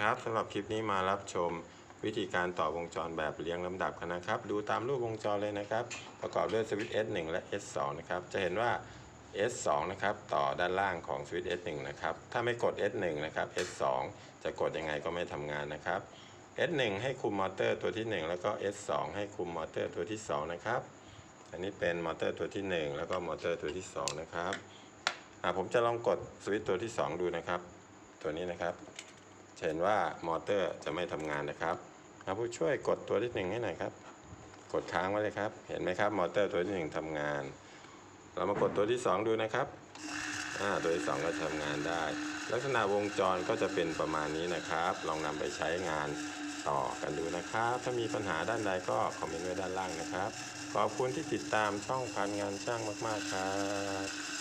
ครับสำหรับคลิปนี้มารับชมวิธีการต่อวงจรแบบเรียงลำดับกันนะครับ ดูตามรูปวงจรเลยนะครับ ประกอบด้วยสวิตช์ S1 และ S2 นะครับ จะเห็นว่า S2 นะครับต่อด้านล่างของสวิตช์ S1 นะครับ ถ้าไม่กด S1 นะครับ S2 จะกดยังไงก็ไม่ทำงานนะครับ S1 ให้คุมมอเตอร์ตัวที่ 1 แล้วก็ S2 ให้คุมมอเตอร์ตัวที่ 2 นะครับ อันนี้เป็นมอเตอร์ตัวที่ 1 แล้วก็มอเตอร์ตัวที่ 2 นะครับ ผมจะลองกดสวิตช์ตัวที่ 2 ดูนะครับ ตัวนี้นะครับ เห็นว่ามอเตอร์จะไม่ทำงานนะครับผู้ช่วยกดตัวที่1ให้หน่อยครับ กดค้างไว้เลยครับ เห็นไหมครับ มอเตอร์ตัวที่1ทำงาน เรามากดตัวที่2ดูนะครับตัวที่2ก็ทำงานได้ ลักษณะวงจรก็จะเป็นประมาณนี้นะครับ ลองนำไปใช้งานต่อกันดูนะครับ ถ้ามีปัญหาด้านใดก็คอมเมนต์ไว้ด้านล่างนะครับ ขอบคุณที่ติดตามช่องพันงานช่างมาก ๆ ครับ